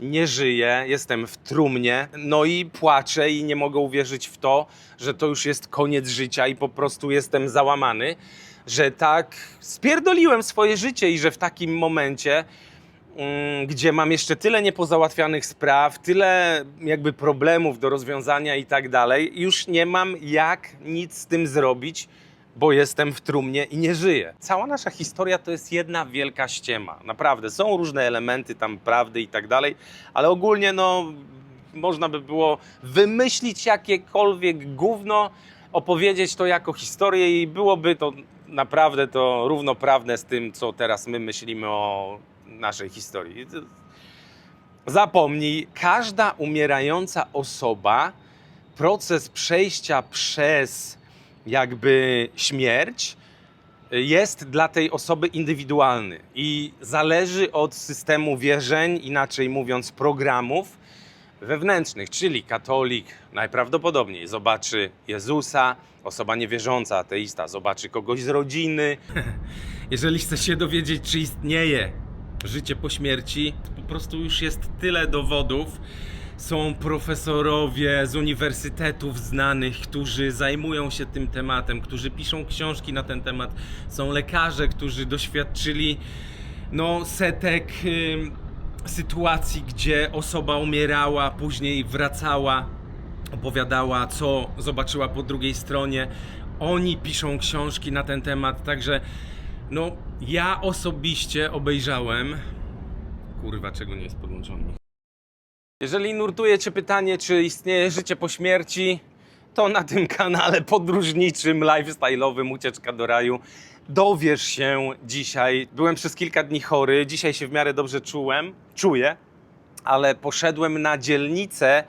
nie żyję, jestem w trumnie, no i płaczę i nie mogę uwierzyć w to, że to już jest koniec życia i po prostu jestem załamany, że tak spierdoliłem swoje życie i że w takim momencie, mm, gdzie mam jeszcze tyle niepozałatwianych spraw, tyle jakby problemów do rozwiązania i tak dalej, już nie mam jak nic z tym zrobić, bo jestem w trumnie i nie żyję. Cała nasza historia to jest jedna wielka ściema. Naprawdę, są różne elementy tam prawdy i tak dalej, ale ogólnie no można by było wymyślić jakiekolwiek gówno, opowiedzieć to jako historię i byłoby to naprawdę to równoprawne z tym, co teraz my myślimy o naszej historii. Zapomnij, każda umierająca osoba, proces przejścia przez jakby śmierć jest dla tej osoby indywidualny i zależy od systemu wierzeń, inaczej mówiąc, programów wewnętrznych, czyli katolik najprawdopodobniej zobaczy Jezusa, osoba niewierząca, ateista zobaczy kogoś z rodziny. Jeżeli chcesz się dowiedzieć, czy istnieje życie po śmierci, po prostu już jest tyle dowodów. Są profesorowie z uniwersytetów znanych, którzy zajmują się tym tematem, którzy piszą książki na ten temat. Są lekarze, którzy doświadczyli no, setek ym, sytuacji, gdzie osoba umierała, później wracała, opowiadała, co zobaczyła po drugiej stronie. Oni piszą książki na ten temat, także no, ja osobiście obejrzałem. Kurwa, czego nie jest podłączony? Jeżeli nurtuje Cię pytanie, czy istnieje życie po śmierci, to na tym kanale podróżniczym, lifestyle'owym Ucieczka do Raju dowiesz się dzisiaj. Byłem przez kilka dni chory, dzisiaj się w miarę dobrze czułem, czuję, ale poszedłem na dzielnicę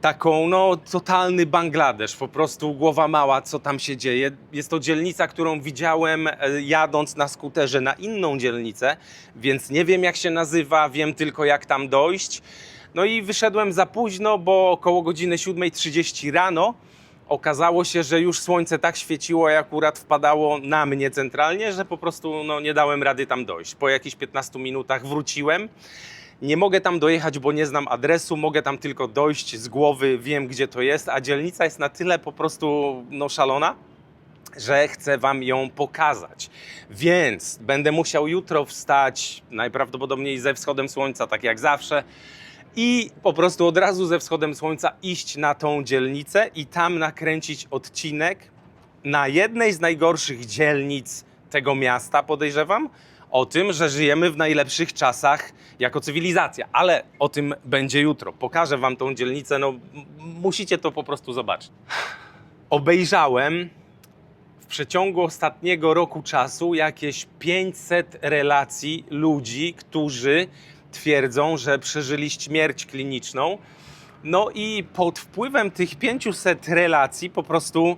taką, no, totalny Bangladesz, po prostu głowa mała, co tam się dzieje. Jest to dzielnica, którą widziałem e, jadąc na skuterze na inną dzielnicę, więc nie wiem jak się nazywa, wiem tylko jak tam dojść. No i wyszedłem za późno, bo około godziny 7.30 rano okazało się, że już słońce tak świeciło i akurat wpadało na mnie centralnie, że po prostu no, nie dałem rady tam dojść. Po jakichś 15 minutach wróciłem. Nie mogę tam dojechać, bo nie znam adresu, mogę tam tylko dojść z głowy, wiem gdzie to jest, a dzielnica jest na tyle po prostu no, szalona, że chcę Wam ją pokazać. Więc będę musiał jutro wstać, najprawdopodobniej ze wschodem słońca, tak jak zawsze, i po prostu od razu ze wschodem słońca iść na tą dzielnicę i tam nakręcić odcinek na jednej z najgorszych dzielnic tego miasta, podejrzewam, o tym, że żyjemy w najlepszych czasach jako cywilizacja. Ale o tym będzie jutro. Pokażę Wam tą dzielnicę, no musicie to po prostu zobaczyć. Obejrzałem w przeciągu ostatniego roku czasu jakieś 500 relacji ludzi, którzy twierdzą, że przeżyli śmierć kliniczną. No i pod wpływem tych 500 relacji po prostu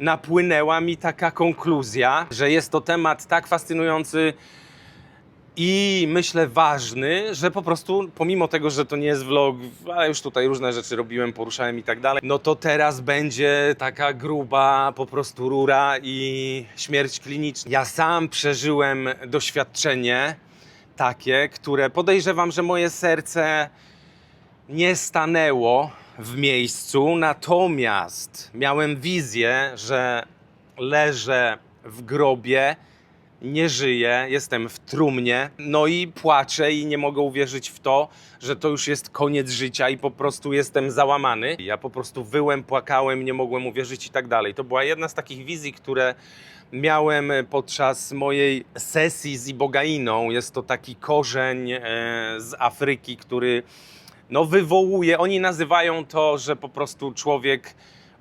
napłynęła mi taka konkluzja, że jest to temat tak fascynujący i myślę ważny, że po prostu pomimo tego, że to nie jest vlog, ale już tutaj różne rzeczy robiłem, poruszałem i tak dalej, no to teraz będzie taka gruba po prostu rura i śmierć kliniczna. Ja sam przeżyłem doświadczenie takie, które podejrzewam, że moje serce nie stanęło w miejscu, natomiast miałem wizję, że leżę w grobie, nie żyję, jestem w trumnie, no i płaczę i nie mogę uwierzyć w to, że to już jest koniec życia i po prostu jestem załamany. Ja po prostu wyłem, płakałem, nie mogłem uwierzyć i tak dalej. To była jedna z takich wizji, które miałem podczas mojej sesji z ibogainą. Jest to taki korzeń e, z Afryki, który no, wywołuje, oni nazywają to, że po prostu człowiek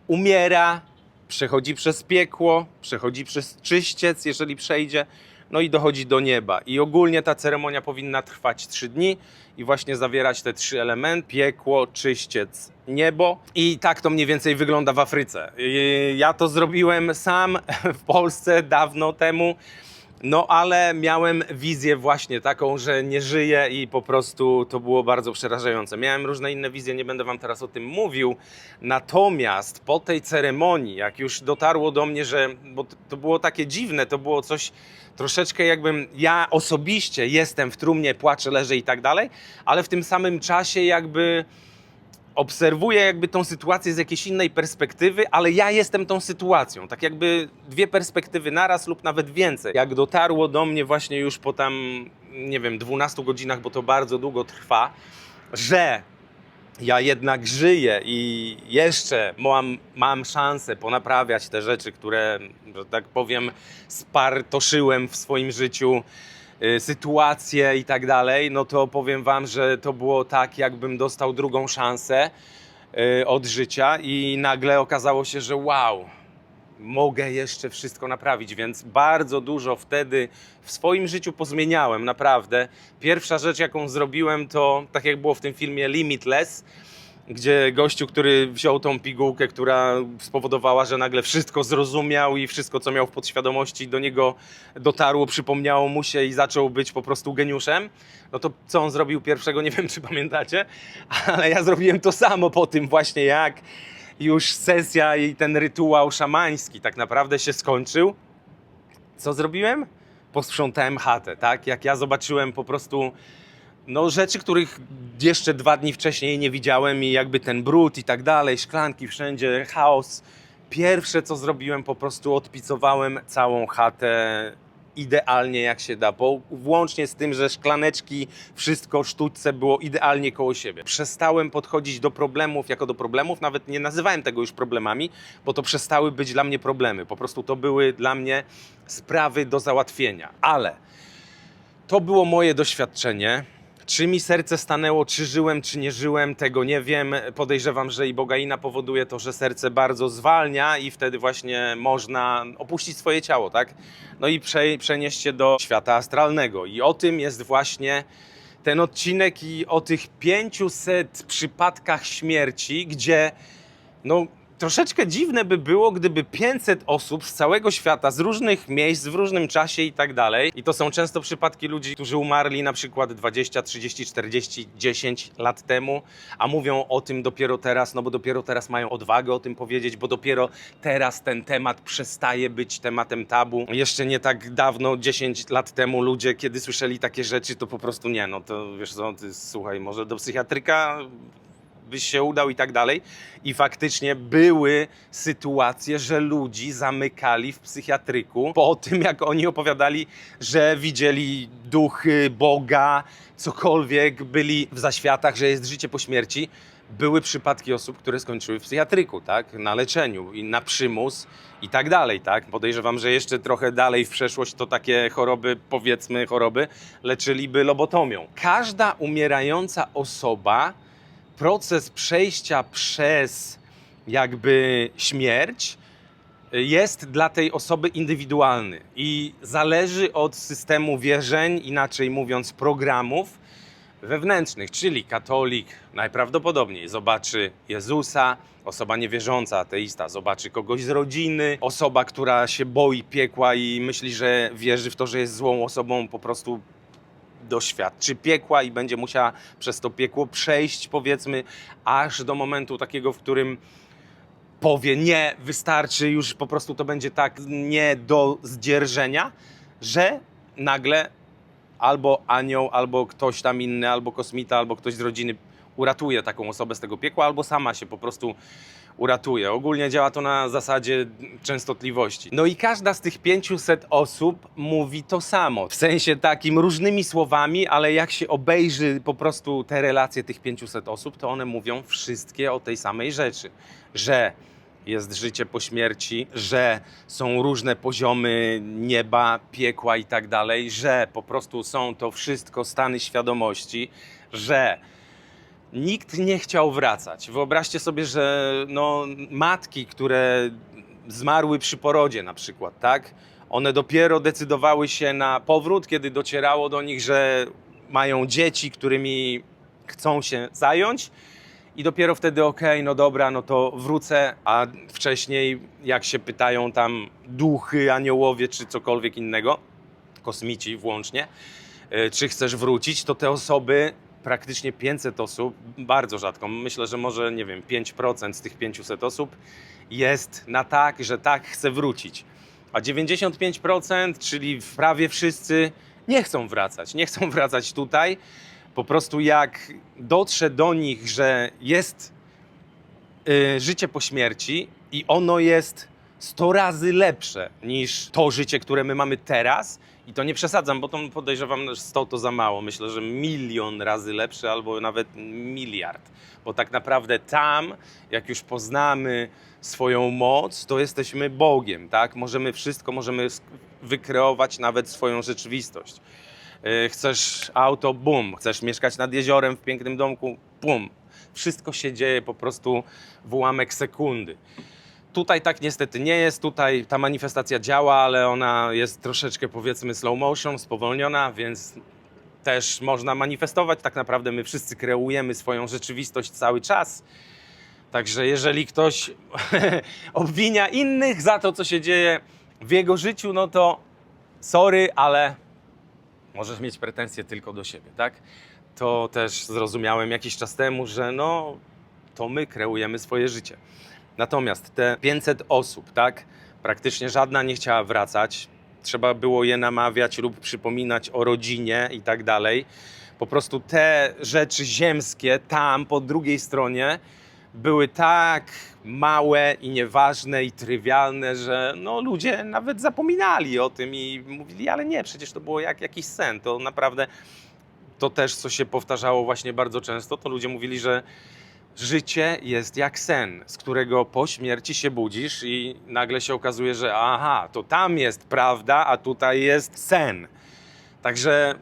umiera, przechodzi przez piekło, przechodzi przez czyściec, jeżeli przejdzie, no i dochodzi do nieba. I ogólnie ta ceremonia powinna trwać trzy dni i właśnie zawierać te trzy elementy: piekło, czyściec, niebo. I tak to mniej więcej wygląda w Afryce. Ja to zrobiłem sam w Polsce dawno temu. No ale miałem wizję właśnie taką, że nie żyję i po prostu to było bardzo przerażające. Miałem różne inne wizje, nie będę wam teraz o tym mówił. Natomiast po tej ceremonii, jak już dotarło do mnie, że bo to- było takie dziwne, to było coś troszeczkę jakbym ja osobiście jestem w trumnie, płaczę, leżę i tak dalej, ale w tym samym czasie jakby obserwuję jakby tą sytuację z jakiejś innej perspektywy, ale ja jestem tą sytuacją. Tak jakby dwie perspektywy naraz lub nawet więcej. Jak dotarło do mnie właśnie już po tam, nie wiem, 12 godzinach, bo to bardzo długo trwa, że ja jednak żyję i jeszcze mam, mam szansę ponaprawiać te rzeczy, które, że tak powiem, spartoszyłem w swoim życiu, sytuacje i tak dalej, no to powiem Wam, że to było tak, jakbym dostał drugą szansę y, od życia i nagle okazało się, że wow, mogę jeszcze wszystko naprawić, więc bardzo dużo wtedy w swoim życiu pozmieniałem, naprawdę. Pierwsza rzecz, jaką zrobiłem, to tak jak było w tym filmie Limitless, gdzie gościu, który wziął tą pigułkę, która spowodowała, że nagle wszystko zrozumiał i wszystko, co miał w podświadomości, do niego dotarło, przypomniało mu się i zaczął być po prostu geniuszem. No to co on zrobił pierwszego, nie wiem, czy pamiętacie, ale ja zrobiłem to samo po tym właśnie, jak już sesja i ten rytuał szamański tak naprawdę się skończył. Co zrobiłem? Posprzątałem chatę, tak? Jak ja zobaczyłem po prostu no, rzeczy, których jeszcze dwa dni wcześniej nie widziałem i jakby ten brud i tak dalej, szklanki wszędzie, chaos. Pierwsze, co zrobiłem, po prostu odpicowałem całą chatę idealnie jak się da, bo włącznie z tym, że szklaneczki, wszystko, sztućce było idealnie koło siebie. Przestałem podchodzić do problemów jako do problemów, nawet nie nazywałem tego już problemami, bo to przestały być dla mnie problemy. Po prostu to były dla mnie sprawy do załatwienia. Ale to było moje doświadczenie. Czy mi serce stanęło, czy żyłem, czy nie żyłem, tego nie wiem. Podejrzewam, że i bogaina powoduje to, że serce bardzo zwalnia i wtedy właśnie można opuścić swoje ciało, tak? No i prze, przenieść się do świata astralnego. I o tym jest właśnie ten odcinek i o tych 500 przypadkach śmierci, gdzie no troszeczkę dziwne by było, gdyby 500 osób z całego świata, z różnych miejsc, w różnym czasie i tak dalej. I to są często przypadki ludzi, którzy umarli na przykład 20, 30, 40, 10 lat temu, a mówią o tym dopiero teraz, no bo dopiero teraz mają odwagę o tym powiedzieć, bo dopiero teraz ten temat przestaje być tematem tabu. Jeszcze nie tak dawno, 10 lat temu ludzie, kiedy słyszeli takie rzeczy, to po prostu nie, no to wiesz co, ty, słuchaj, może do psychiatryka byś się udał i tak dalej. I faktycznie były sytuacje, że ludzi zamykali w psychiatryku po tym, jak oni opowiadali, że widzieli duchy, Boga, cokolwiek, byli w zaświatach, że jest życie po śmierci. Były przypadki osób, które skończyły w psychiatryku, tak? Na leczeniu i na przymus i tak dalej, tak? Podejrzewam, że jeszcze trochę dalej w przeszłość to takie choroby, powiedzmy choroby, leczyliby lobotomią. Każda umierająca osoba proces przejścia przez jakby śmierć jest dla tej osoby indywidualny i zależy od systemu wierzeń, inaczej mówiąc, programów wewnętrznych, czyli katolik najprawdopodobniej zobaczy Jezusa, osoba niewierząca, ateista zobaczy kogoś z rodziny, osoba, która się boi piekła i myśli, że wierzy w to, że jest złą osobą, po prostu doświadczy piekła i będzie musiała przez to piekło przejść, powiedzmy, aż do momentu takiego, w którym powie nie, wystarczy, już po prostu to będzie tak nie do zdzierżenia, że nagle albo anioł, albo ktoś tam inny, albo kosmita, albo ktoś z rodziny uratuje taką osobę z tego piekła, albo sama się po prostu uratuje. Ogólnie działa to na zasadzie częstotliwości. No i każda z tych 500 osób mówi to samo. W sensie takim różnymi słowami, ale jak się obejrzy po prostu te relacje tych 500 osób, to one mówią wszystkie o tej samej rzeczy, że jest życie po śmierci, że są różne poziomy nieba, piekła i tak dalej, że po prostu są to wszystko stany świadomości, że nikt nie chciał wracać. Wyobraźcie sobie, że no, matki, które zmarły przy porodzie na przykład, tak? One dopiero decydowały się na powrót, kiedy docierało do nich, że mają dzieci, którymi chcą się zająć. I dopiero wtedy, okej, no dobra, no to wrócę, a wcześniej, jak się pytają tam duchy, aniołowie czy cokolwiek innego, kosmici włącznie, e, czy chcesz wrócić, to te osoby, praktycznie 500 osób, bardzo rzadko, myślę, że może, nie wiem, 5% z tych 500 osób jest na tak, że tak chce wrócić. A 95%, czyli prawie wszyscy, nie chcą wracać. Nie chcą wracać tutaj. Po prostu jak dotrze do nich, że jest y, życie po śmierci i ono jest 100 razy lepsze niż to życie, które my mamy teraz. I to nie przesadzam, bo to podejrzewam, że 100 to za mało. Myślę, że milion razy lepsze albo nawet miliard. Bo tak naprawdę tam, jak już poznamy swoją moc, to jesteśmy Bogiem, tak? Możemy wszystko, możemy wykreować nawet swoją rzeczywistość. Yy, Chcesz auto, bum. Chcesz mieszkać nad jeziorem w pięknym domku, bum. Wszystko się dzieje po prostu w ułamek sekundy. Tutaj tak niestety nie jest. Tutaj ta manifestacja działa, ale ona jest troszeczkę powiedzmy slow motion, spowolniona, więc też można manifestować. Tak naprawdę my wszyscy kreujemy swoją rzeczywistość cały czas. Także jeżeli ktoś obwinia innych za to, co się dzieje w jego życiu, no to sorry, ale możesz mieć pretensje tylko do siebie, tak? To też zrozumiałem jakiś czas temu, że no to my kreujemy swoje życie. Natomiast te 500 osób, tak, praktycznie żadna nie chciała wracać. Trzeba było je namawiać lub przypominać o rodzinie i tak dalej. Po prostu te rzeczy ziemskie tam po drugiej stronie były tak małe i nieważne i trywialne, że no, ludzie nawet zapominali o tym i mówili, ale nie, przecież to było jak jakiś sen. To naprawdę to też, co się powtarzało właśnie bardzo często, to ludzie mówili, że życie jest jak sen, z którego po śmierci się budzisz i nagle się okazuje, że aha, to tam jest prawda, a tutaj jest sen. Także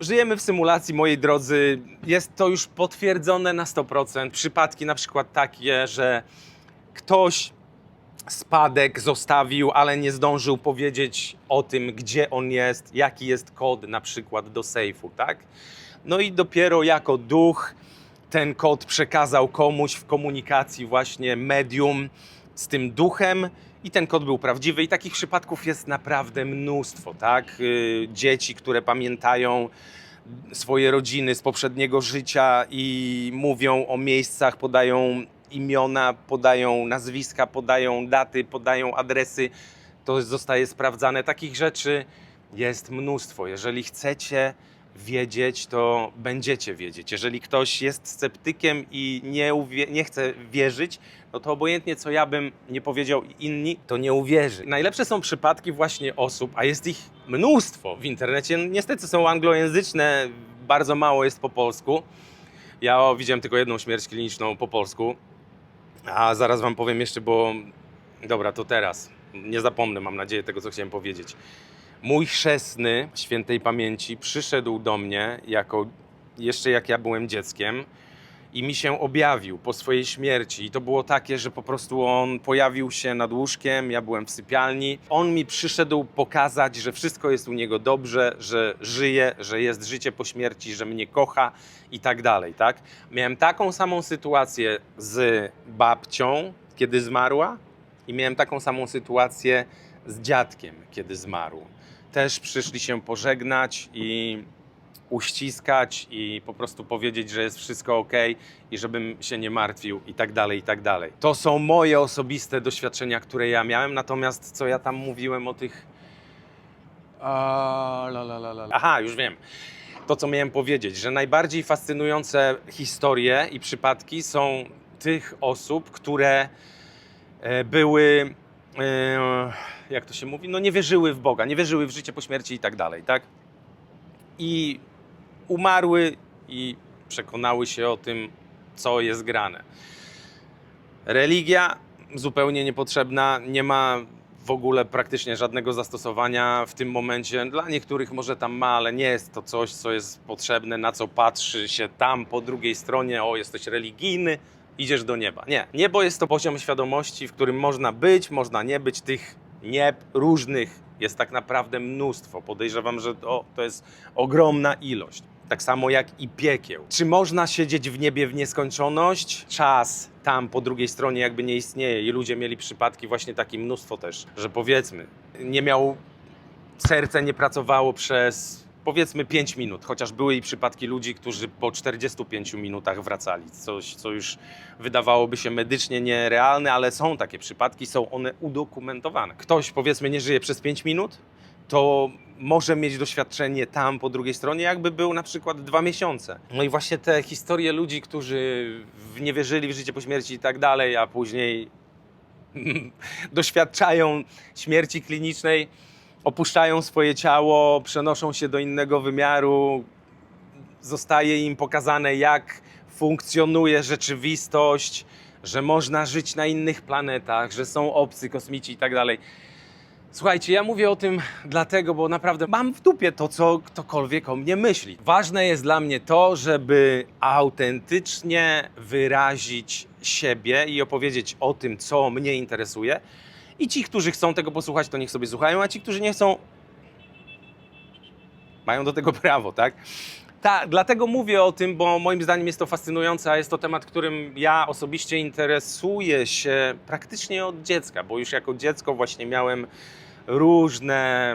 żyjemy w symulacji, moi drodzy. Jest to już potwierdzone na 100%. Przypadki na przykład takie, że ktoś spadek zostawił, ale nie zdążył powiedzieć o tym, gdzie on jest, jaki jest kod na przykład do sejfu, tak? No i dopiero jako duch ten kod przekazał komuś w komunikacji właśnie medium z tym duchem i ten kod był prawdziwy i takich przypadków jest naprawdę mnóstwo, tak? Y, Dzieci, które pamiętają swoje rodziny z poprzedniego życia i mówią o miejscach, podają imiona, podają nazwiska, podają daty, podają adresy. To zostaje sprawdzane. Takich rzeczy jest mnóstwo. Jeżeli chcecie wiedzieć, to będziecie wiedzieć. Jeżeli ktoś jest sceptykiem i nie, nie chce wierzyć, no to obojętnie co ja bym nie powiedział inni, to nie uwierzy. Najlepsze są przypadki właśnie osób, a jest ich mnóstwo w internecie. Niestety są anglojęzyczne, bardzo mało jest po polsku. Ja widziałem tylko jedną śmierć kliniczną po polsku, a zaraz wam powiem jeszcze, bo dobra, to teraz. Nie zapomnę, mam nadzieję, tego, co chciałem powiedzieć. Mój chrzestny świętej pamięci przyszedł do mnie jako jeszcze jak ja byłem dzieckiem i mi się objawił po swojej śmierci. I to było takie, że po prostu on pojawił się nad łóżkiem, ja byłem w sypialni. On mi przyszedł pokazać, że wszystko jest u niego dobrze, że żyje, że jest życie po śmierci, że mnie kocha i tak dalej, tak? Miałem taką samą sytuację z babcią, kiedy zmarła i miałem taką samą sytuację z dziadkiem, kiedy zmarł. Też przyszli się pożegnać i uściskać i po prostu powiedzieć, że jest wszystko ok i żebym się nie martwił i tak dalej, i tak dalej. To są moje osobiste doświadczenia, które ja miałem, natomiast co ja tam mówiłem o tych... Aha, już wiem. To, co miałem powiedzieć, że najbardziej fascynujące historie i przypadki są tych osób, które e, były, jak to się mówi, no nie wierzyły w Boga, nie wierzyły w życie po śmierci i tak dalej, tak? I umarły i przekonały się o tym, co jest grane. Religia zupełnie niepotrzebna, nie ma w ogóle praktycznie żadnego zastosowania w tym momencie. Dla niektórych może tam ma, ale nie jest to coś, co jest potrzebne, na co patrzy się tam po drugiej stronie, o jesteś religijny, idziesz do nieba. Nie, niebo jest to poziom świadomości, w którym można być, można nie być, tych nieb różnych jest tak naprawdę mnóstwo. Podejrzewam, że to, to jest ogromna ilość. Tak samo jak i piekieł. Czy można siedzieć w niebie w nieskończoność? Czas tam po drugiej stronie jakby nie istnieje i ludzie mieli przypadki właśnie takie mnóstwo też, że powiedzmy, nie miał serce nie pracowało przez powiedzmy 5 minut, chociaż były i przypadki ludzi, którzy po 45 minutach wracali. Coś, co już wydawałoby się medycznie nierealne, ale są takie przypadki, są one udokumentowane. Ktoś powiedzmy nie żyje przez 5 minut, to może mieć doświadczenie tam po drugiej stronie, jakby był na przykład dwa miesiące. No i właśnie te historie ludzi, którzy nie wierzyli w życie po śmierci i tak dalej, a później doświadczają śmierci klinicznej, opuszczają swoje ciało, przenoszą się do innego wymiaru, zostaje im pokazane, jak funkcjonuje rzeczywistość, że można żyć na innych planetach, że są obcy, kosmici i tak dalej. Słuchajcie, ja mówię o tym dlatego, bo naprawdę mam w dupie to, co ktokolwiek o mnie myśli. Ważne jest dla mnie to, żeby autentycznie wyrazić siebie i opowiedzieć o tym, co mnie interesuje. I ci, którzy chcą tego posłuchać, to niech sobie słuchają, a ci, którzy nie chcą, mają do tego prawo, tak? Ta, dlatego mówię o tym, bo moim zdaniem jest to fascynujące, a jest to temat, którym ja osobiście interesuję się praktycznie od dziecka, bo już jako dziecko właśnie miałem różne.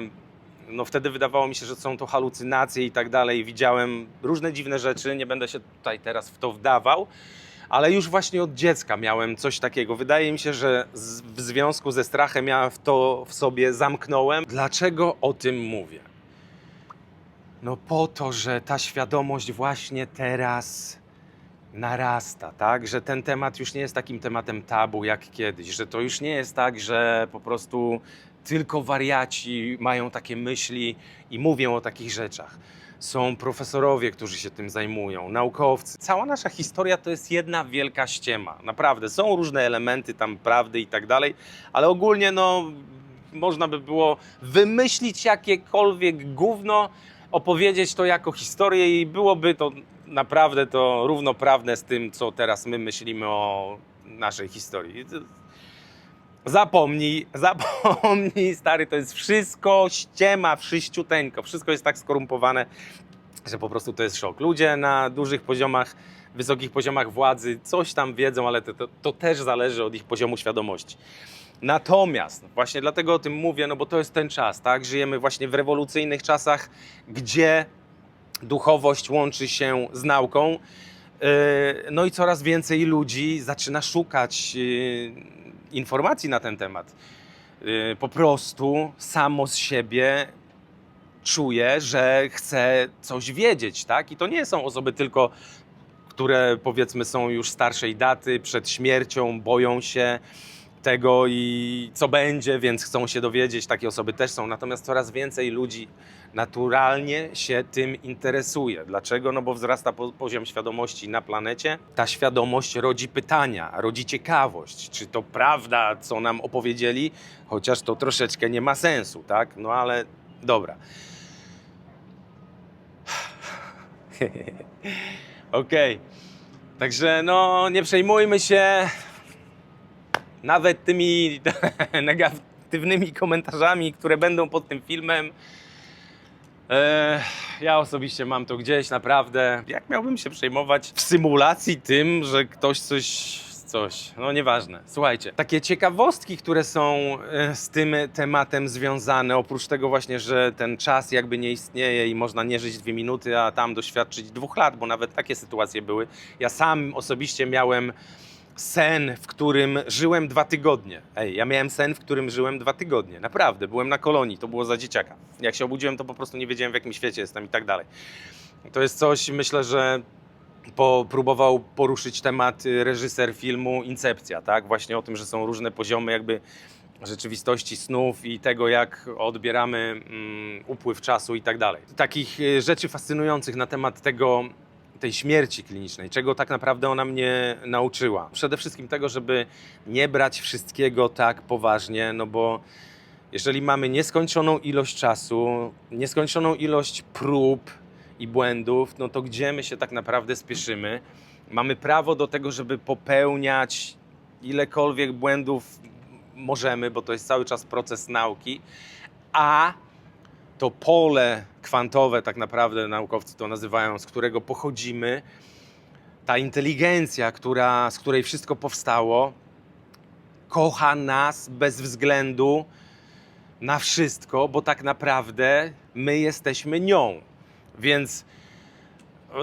No wtedy wydawało mi się, że są to halucynacje i tak dalej. Widziałem różne dziwne rzeczy, nie będę się tutaj teraz w to wdawał, ale już właśnie od dziecka miałem coś takiego. Wydaje mi się, że z, w związku ze strachem ja to w sobie zamknąłem. Dlaczego o tym mówię? No po to, że ta świadomość właśnie teraz narasta, tak? Że ten temat już nie jest takim tematem tabu jak kiedyś, że to już nie jest tak, że po prostu tylko wariaci mają takie myśli i mówią o takich rzeczach. Są profesorowie, którzy się tym zajmują, naukowcy. Cała nasza historia to jest jedna wielka ściema. Naprawdę, są różne elementy tam prawdy i tak dalej, ale ogólnie no można by było wymyślić jakiekolwiek gówno, opowiedzieć to jako historię i byłoby to naprawdę to równoprawne z tym, co teraz my myślimy o naszej historii. Zapomnij, zapomnij, stary, to jest wszystko ściema, wszyściuteńko, wszystko jest tak skorumpowane, że po prostu to jest szok. Ludzie na dużych poziomach, wysokich poziomach władzy coś tam wiedzą, ale to, to, to też zależy od ich poziomu świadomości. Natomiast, właśnie dlatego o tym mówię, no bo to jest ten czas, tak? Żyjemy właśnie w rewolucyjnych czasach, gdzie duchowość łączy się z nauką. Yy, No i coraz więcej ludzi zaczyna szukać yy, informacji na ten temat. Yy, Po prostu samo z siebie czuje, że chce coś wiedzieć, tak? I to nie są osoby tylko, które powiedzmy są już starszej daty, przed śmiercią, boją się tego i co będzie, więc chcą się dowiedzieć. Takie osoby też są. Natomiast coraz więcej ludzi naturalnie się tym interesuje. Dlaczego? No bo wzrasta po- poziom świadomości na planecie. Ta świadomość rodzi pytania, rodzi ciekawość. Czy to prawda, co nam opowiedzieli? Chociaż to troszeczkę nie ma sensu, tak? No ale dobra. Okej. Także no nie przejmujmy się nawet tymi negatywnymi komentarzami, które będą pod tym filmem. Ja osobiście mam to gdzieś naprawdę. Jak miałbym się przejmować w symulacji tym, że ktoś coś. Coś, no nieważne. Słuchajcie, takie ciekawostki, które są e, z tym tematem związane, oprócz tego właśnie, że ten czas jakby nie istnieje i można nie żyć dwie minuty, a tam doświadczyć dwóch lat, bo nawet takie sytuacje były. Ja sam osobiście miałem sen, w którym żyłem dwa tygodnie. Ej, ja miałem sen, w którym żyłem dwa tygodnie. Naprawdę, byłem na kolonii, to było za dzieciaka. Jak się obudziłem, to po prostu nie wiedziałem, w jakim świecie jestem i tak dalej. To jest coś, myślę, że po, próbował poruszyć temat y, reżyser filmu Incepcja, tak? Właśnie o tym, że są różne poziomy jakby rzeczywistości snów i tego, jak odbieramy mm, upływ czasu i tak dalej. Takich y, rzeczy fascynujących na temat tego, tej śmierci klinicznej, czego tak naprawdę ona mnie nauczyła. Przede wszystkim tego, żeby nie brać wszystkiego tak poważnie, no bo jeżeli mamy nieskończoną ilość czasu, nieskończoną ilość prób i błędów, no to gdzie my się tak naprawdę spieszymy? Mamy prawo do tego, żeby popełniać ilekolwiek błędów możemy, bo to jest cały czas proces nauki, a to pole kwantowe, tak naprawdę naukowcy to nazywają, z którego pochodzimy, ta inteligencja, która, z której wszystko powstało, kocha nas bez względu na wszystko, bo tak naprawdę my jesteśmy nią. Więc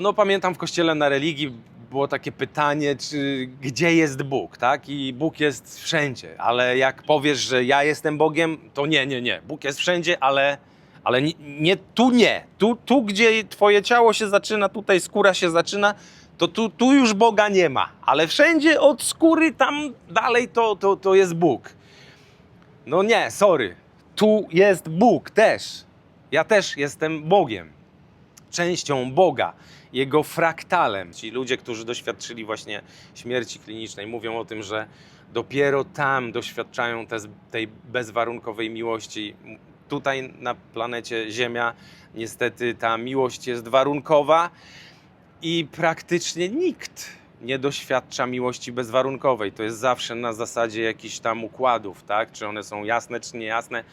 no pamiętam w kościele na religii było takie pytanie, czy gdzie jest Bóg, tak? I Bóg jest wszędzie, ale jak powiesz, że ja jestem Bogiem, to nie, nie, nie. Bóg jest wszędzie, ale, ale nie, nie tu nie. Tu, tu, gdzie twoje ciało się zaczyna, tutaj skóra się zaczyna, to tu, tu już Boga nie ma. Ale wszędzie od skóry tam dalej to, to, to jest Bóg. No nie, sorry. Tu jest Bóg też. Ja też jestem Bogiem częścią Boga, Jego fraktalem. Ci ludzie, którzy doświadczyli właśnie śmierci klinicznej, mówią o tym, że dopiero tam doświadczają te, tej bezwarunkowej miłości. Tutaj na planecie Ziemia niestety ta miłość jest warunkowa i praktycznie nikt nie doświadcza miłości bezwarunkowej. To jest zawsze na zasadzie jakichś tam układów, tak? Czy one są jasne, czy niejasne.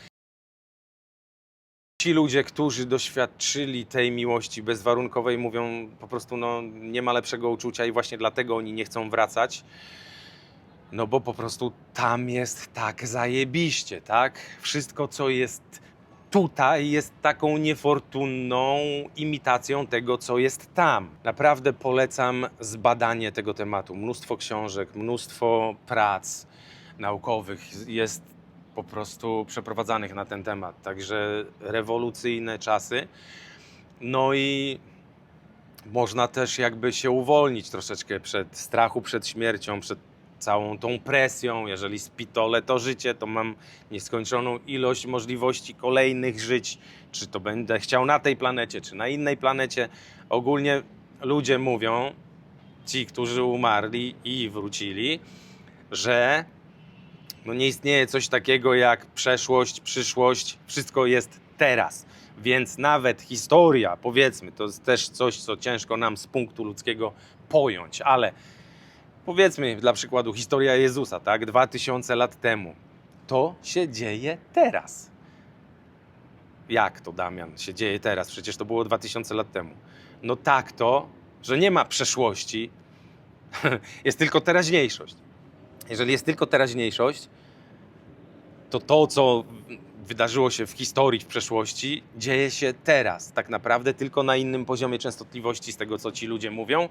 Ci ludzie, którzy doświadczyli tej miłości bezwarunkowej, mówią po prostu, no nie ma lepszego uczucia i właśnie dlatego oni nie chcą wracać. No bo po prostu tam jest tak zajebiście, tak? Wszystko, co jest tutaj, jest taką niefortunną imitacją tego, co jest tam. Naprawdę polecam zbadanie tego tematu. Mnóstwo książek, mnóstwo prac naukowych jest po prostu przeprowadzanych na ten temat. Także rewolucyjne czasy. No i można też jakby się uwolnić troszeczkę przed strachu, przed śmiercią, przed całą tą presją. Jeżeli spitole to życie, to mam nieskończoną ilość możliwości kolejnych żyć. Czy to będę chciał na tej planecie, czy na innej planecie. Ogólnie ludzie mówią, ci, którzy umarli i wrócili, że no nie istnieje coś takiego jak przeszłość, przyszłość, wszystko jest teraz. Więc nawet historia, powiedzmy, to jest też coś, co ciężko nam z punktu ludzkiego pojąć, ale powiedzmy dla przykładu historia Jezusa, tak, 2000 lat temu. To się dzieje teraz. Jak to, Damian, się dzieje teraz? Przecież to było 2000 lat temu. No tak to, że nie ma przeszłości, jest tylko teraźniejszość. Jeżeli jest tylko teraźniejszość, to to, co wydarzyło się w historii, w przeszłości, dzieje się teraz. Tak naprawdę tylko na innym poziomie częstotliwości z tego, co ci ludzie mówią.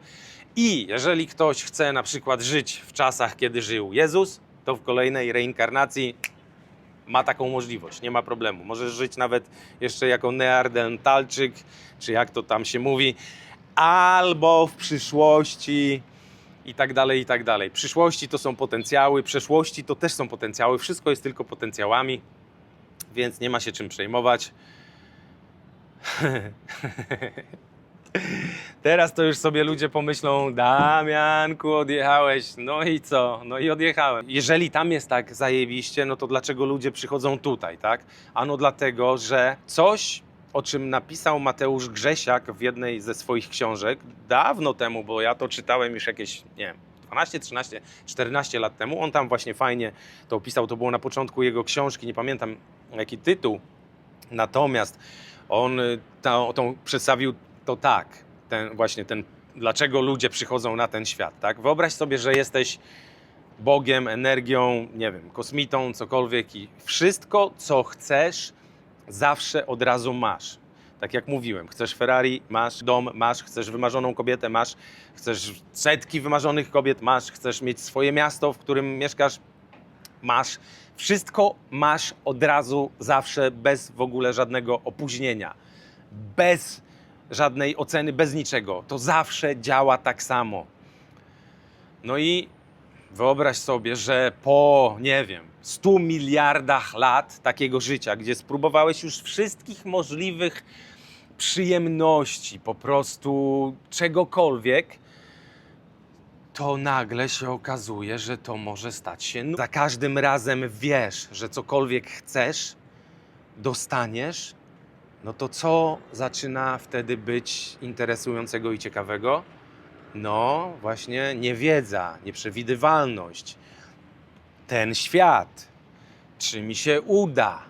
I jeżeli ktoś chce na przykład żyć w czasach, kiedy żył Jezus, to w kolejnej reinkarnacji ma taką możliwość, nie ma problemu. Możesz żyć nawet jeszcze jako neandertalczyk, czy jak to tam się mówi, albo w przyszłości i tak dalej, i tak dalej. Przyszłości to są potencjały, przeszłości to też są potencjały, wszystko jest tylko potencjałami, więc nie ma się czym przejmować. Teraz to już sobie ludzie pomyślą, Damianku, odjechałeś, no i co? No i odjechałem. Jeżeli tam jest tak zajebiście, no to dlaczego ludzie przychodzą tutaj, tak? Ano dlatego, że coś, o czym napisał Mateusz Grzesiak w jednej ze swoich książek dawno temu, bo ja to czytałem już jakieś, nie wiem, 12, 13, 14 lat temu. On tam właśnie fajnie to opisał, to było na początku jego książki, nie pamiętam jaki tytuł. Natomiast on y, to, tą przedstawił to tak, ten właśnie ten, dlaczego ludzie przychodzą na ten świat, tak? Wyobraź sobie, że jesteś Bogiem, energią, nie wiem, kosmitą, cokolwiek i wszystko, co chcesz, zawsze od razu masz. Tak jak mówiłem, chcesz Ferrari, masz dom, masz, chcesz wymarzoną kobietę, masz, chcesz setki wymarzonych kobiet, masz, chcesz mieć swoje miasto, w którym mieszkasz, masz. Wszystko masz od razu, zawsze, bez w ogóle żadnego opóźnienia, bez żadnej oceny, bez niczego. To zawsze działa tak samo. No i wyobraź sobie, że po, nie wiem, 100 miliardach lat takiego życia, gdzie spróbowałeś już wszystkich możliwych przyjemności, po prostu czegokolwiek, to nagle się okazuje, że to może stać się. Za każdym razem wiesz, że cokolwiek chcesz, dostaniesz, no to co zaczyna wtedy być interesującego i ciekawego? No, właśnie niewiedza, nieprzewidywalność, ten świat, czy mi się uda.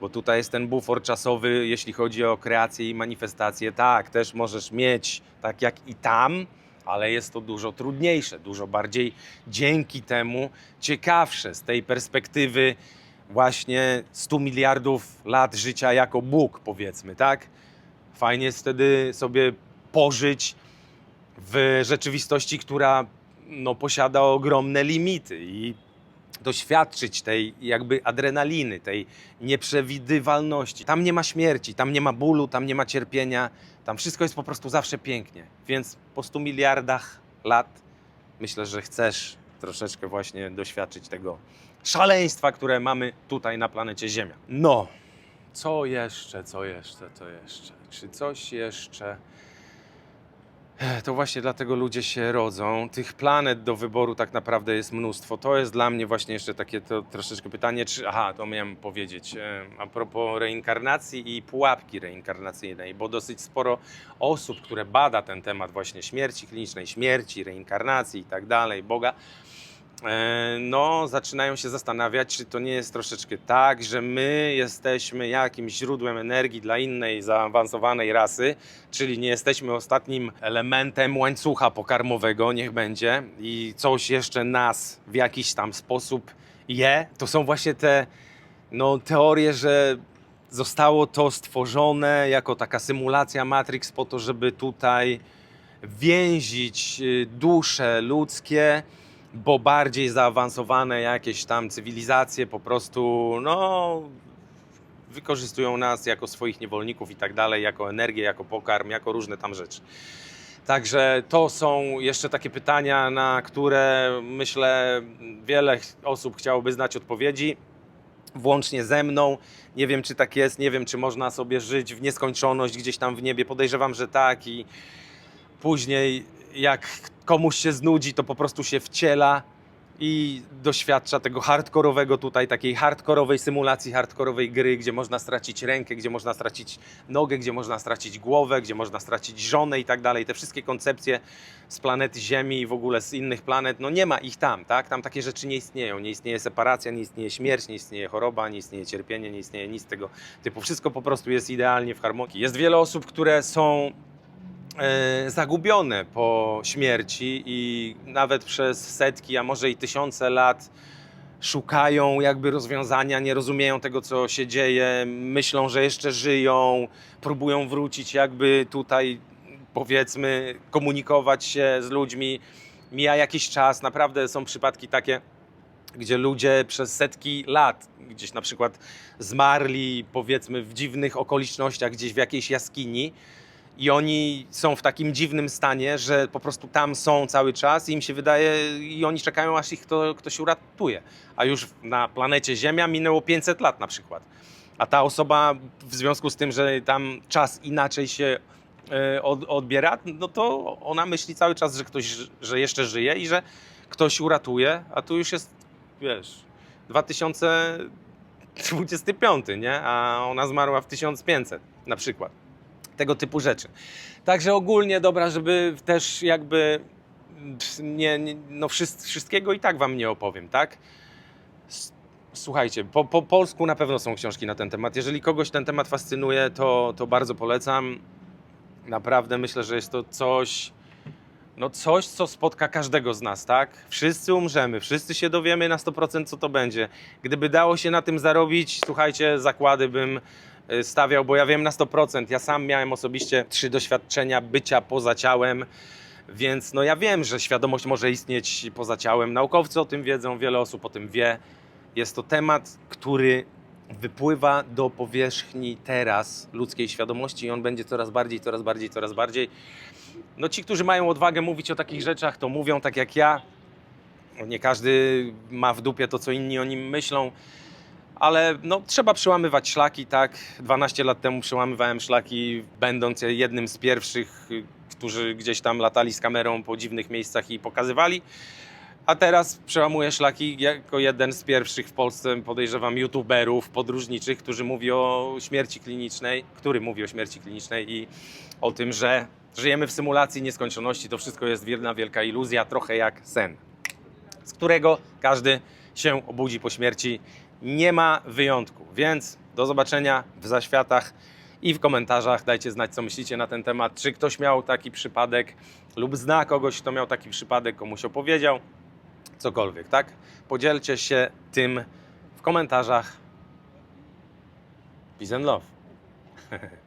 Bo tutaj jest ten bufor czasowy, jeśli chodzi o kreację i manifestację. Tak, też możesz mieć, tak jak i tam, ale jest to dużo trudniejsze, dużo bardziej dzięki temu ciekawsze z tej perspektywy właśnie 100 miliardów lat życia jako Bóg, powiedzmy, tak? Fajnie jest wtedy sobie pożyć w rzeczywistości, która no, posiada ogromne limity i doświadczyć tej jakby adrenaliny, tej nieprzewidywalności. Tam nie ma śmierci, tam nie ma bólu, tam nie ma cierpienia, tam wszystko jest po prostu zawsze pięknie. Więc po 100 miliardach lat myślę, że chcesz troszeczkę właśnie doświadczyć tego szaleństwa, które mamy tutaj na planecie Ziemia. No, co jeszcze, co jeszcze, co jeszcze? Czy coś jeszcze? To właśnie dlatego ludzie się rodzą. Tych planet do wyboru tak naprawdę jest mnóstwo. To jest dla mnie właśnie jeszcze takie to troszeczkę pytanie, czy. Aha, to miałem powiedzieć. A propos reinkarnacji i pułapki reinkarnacyjnej, bo dosyć sporo osób, które bada ten temat właśnie śmierci klinicznej, śmierci, reinkarnacji i tak dalej, Boga, no, zaczynają się zastanawiać, czy to nie jest troszeczkę tak, że my jesteśmy jakimś źródłem energii dla innej zaawansowanej rasy, czyli nie jesteśmy ostatnim elementem łańcucha pokarmowego, niech będzie, i coś jeszcze nas w jakiś tam sposób je. To są właśnie te no, teorie, że zostało to stworzone jako taka symulacja Matrix po to, żeby tutaj więzić y, dusze ludzkie, bo bardziej zaawansowane jakieś tam cywilizacje po prostu, no, wykorzystują nas jako swoich niewolników i tak dalej, jako energię, jako pokarm, jako różne tam rzeczy. Także to są jeszcze takie pytania, na które myślę wiele osób chciałoby znać odpowiedzi, włącznie ze mną. Nie wiem, czy tak jest, nie wiem, czy można sobie żyć w nieskończoność gdzieś tam w niebie. Podejrzewam, że tak i później jak komuś się znudzi, to po prostu się wciela i doświadcza tego hardkorowego tutaj, takiej hardkorowej symulacji, hardkorowej gry, gdzie można stracić rękę, gdzie można stracić nogę, gdzie można stracić głowę, gdzie można stracić żonę i tak dalej. Te wszystkie koncepcje z planety Ziemi i w ogóle z innych planet, no nie ma ich tam, tak? Tam takie rzeczy nie istnieją. Nie istnieje separacja, nie istnieje śmierć, nie istnieje choroba, nie istnieje cierpienie, nie istnieje nic tego typu. Wszystko po prostu jest idealnie w harmonii. Jest wiele osób, które są zagubione po śmierci i nawet przez setki, a może i tysiące lat szukają jakby rozwiązania, nie rozumieją tego, co się dzieje, myślą, że jeszcze żyją, próbują wrócić jakby tutaj, powiedzmy, komunikować się z ludźmi. Mija jakiś czas, naprawdę są przypadki takie, gdzie ludzie przez setki lat gdzieś na przykład zmarli, powiedzmy, w dziwnych okolicznościach, gdzieś w jakiejś jaskini, i oni są w takim dziwnym stanie, że po prostu tam są cały czas i im się wydaje, i oni czekają, aż ich kto, ktoś uratuje. A już na planecie Ziemia minęło 500 lat na przykład. A ta osoba w związku z tym, że tam czas inaczej się e, od, odbiera, no to ona myśli cały czas, że ktoś, że jeszcze żyje i że ktoś uratuje, a tu już jest, wiesz, 2025, nie? A ona zmarła w 1500 na przykład tego typu rzeczy. Także ogólnie dobra, żeby też jakby nie, nie, no wszyst- wszystkiego i tak wam nie opowiem, tak? Słuchajcie, po, po polsku na pewno są książki na ten temat. Jeżeli kogoś ten temat fascynuje, to, to bardzo polecam. Naprawdę myślę, że jest to coś, no coś, co spotka każdego z nas, tak? Wszyscy umrzemy, wszyscy się dowiemy na 100% co to będzie. Gdyby dało się na tym zarobić, słuchajcie, zakłady bym stawiał, bo ja wiem na 100%. Ja sam miałem osobiście trzy doświadczenia bycia poza ciałem, więc no ja wiem, że świadomość może istnieć poza ciałem. Naukowcy o tym wiedzą, wiele osób o tym wie. Jest to temat, który wypływa do powierzchni teraz ludzkiej świadomości i on będzie coraz bardziej, coraz bardziej, coraz bardziej. No ci, którzy mają odwagę mówić o takich rzeczach, to mówią tak jak ja. Nie każdy ma w dupie to, co inni o nim myślą, ale no, trzeba przełamywać szlaki, tak. 12 lat temu przełamywałem szlaki, będąc jednym z pierwszych, którzy gdzieś tam latali z kamerą po dziwnych miejscach i pokazywali. A teraz przełamuję szlaki jako jeden z pierwszych w Polsce, podejrzewam, youtuberów podróżniczych, którzy mówi o śmierci klinicznej, który mówi o śmierci klinicznej i o tym, że żyjemy w symulacji nieskończoności. To wszystko jest jedna wielka iluzja, trochę jak sen, z którego każdy się obudzi po śmierci. Nie ma wyjątku, więc do zobaczenia w zaświatach i w komentarzach. Dajcie znać, co myślicie na ten temat. Czy ktoś miał taki przypadek lub zna kogoś, kto miał taki przypadek, komuś opowiedział cokolwiek, tak? Podzielcie się tym w komentarzach. Peace and love.